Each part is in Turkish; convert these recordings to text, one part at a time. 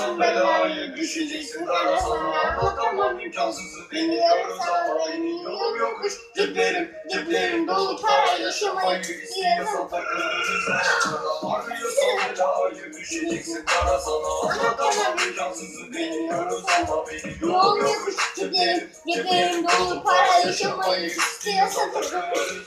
Arıyorsan belayı düşeceksin kara sana Anlatamam imkansızı deniyoruz ama benim yolum yokmuş Ceplerim, ceplerim dolu para yaşamayı istiyorsan takılırız Arıyorsan belayı düşeceksin kara sana Anlatamam imkansızı deniyoruz ama benim yolum yokmuş Ceplerim, ceplerim dolu para yaşamayı istiyorsan takılırız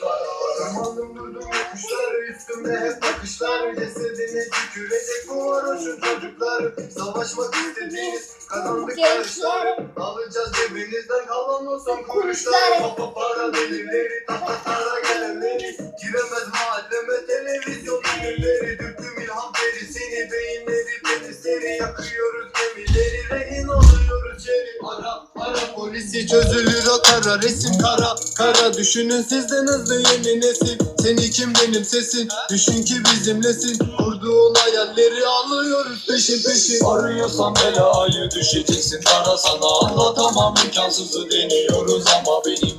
üstümde hep bakışlar Cesedine tükürecek bu varoşun çocukları. Savaşmak istediğiniz kazandık yarışları. Alacağız cebinizden kalan o son kuruşları. Papa para delirleri tatatara gelenleri. Giremez mahalleme televizyon ünlüleri. Dürttüm ilham perisini beyinleri petisleri Yakıyoruz polisi çözülür o kara resim kara. Kara düşünün sizden hızlı yeni nesil. Seni kim benim sesin? Düşün ki bizimlesin. Kurduğun hayalleri alıyoruz peşin peşin. Arıyorsan belayı düşeceksin. Kara sana Anlatamam. İmkansızı deniyoruz ama benim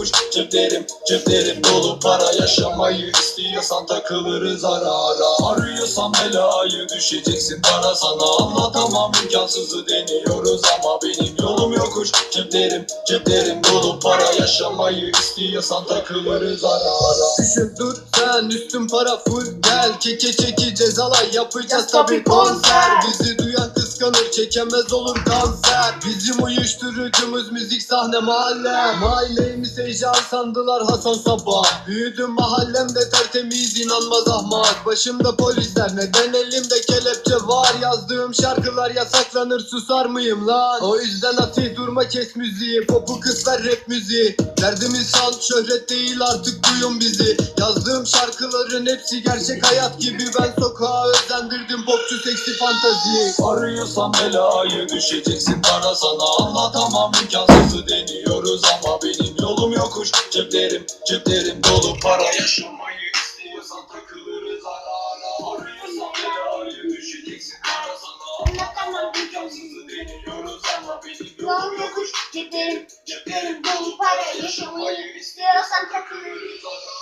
yokuş Ceplerim ceplerim dolu para yaşamayı istiyorsan takılırız ara ara. Arıyorsan belayı düşeceksin kara sana. Anlatamam imkansızı deniyoruz ama benim yolum yokuş Ceplerim ceplerim dolu para yaşamayı istiyorsan takılırız ara ara. Düşün dur sen üstün para full gel Keke çeki cezalar yapacağız tabi konser. Bizi duyan kıskanır çekemez olur kanser. Bizim uyuşturucumuz müzik sahne mahalle. Mahallemiz heyecan sandılar Hasan Sabah. Büyüdüm mahallemde tertemiz inanmaz ahmak. Başımda polisler neden elimde kelepçe var? Yazdığım şarkılar yasaklanır susar mıyım lan? O yüzden atih durma kes müziği. Popu kız ver rap müziği. Derdimiz sant şöhret değil artık duyun bizi. Yazdığım şarkıların hepsi gerçek hayat gibi. Ben sokağa özendirdim popçu seksi fantazi Arıyorsan belayı düşeceksin para sana. Anlatamam imkansızı deniyoruz ama benim yolum yokuş. Ceplerim ceplerim dolu para yaşamayı istiyorsan takılırız ara ara. Arıyorsan belayı düşeceksin para sana. Anlatamam imkansızı deniyoruz ama benim yolum yokuş. Ceplerim, Ceplerim dolu para yaşamayı istiyorsan takılırız ara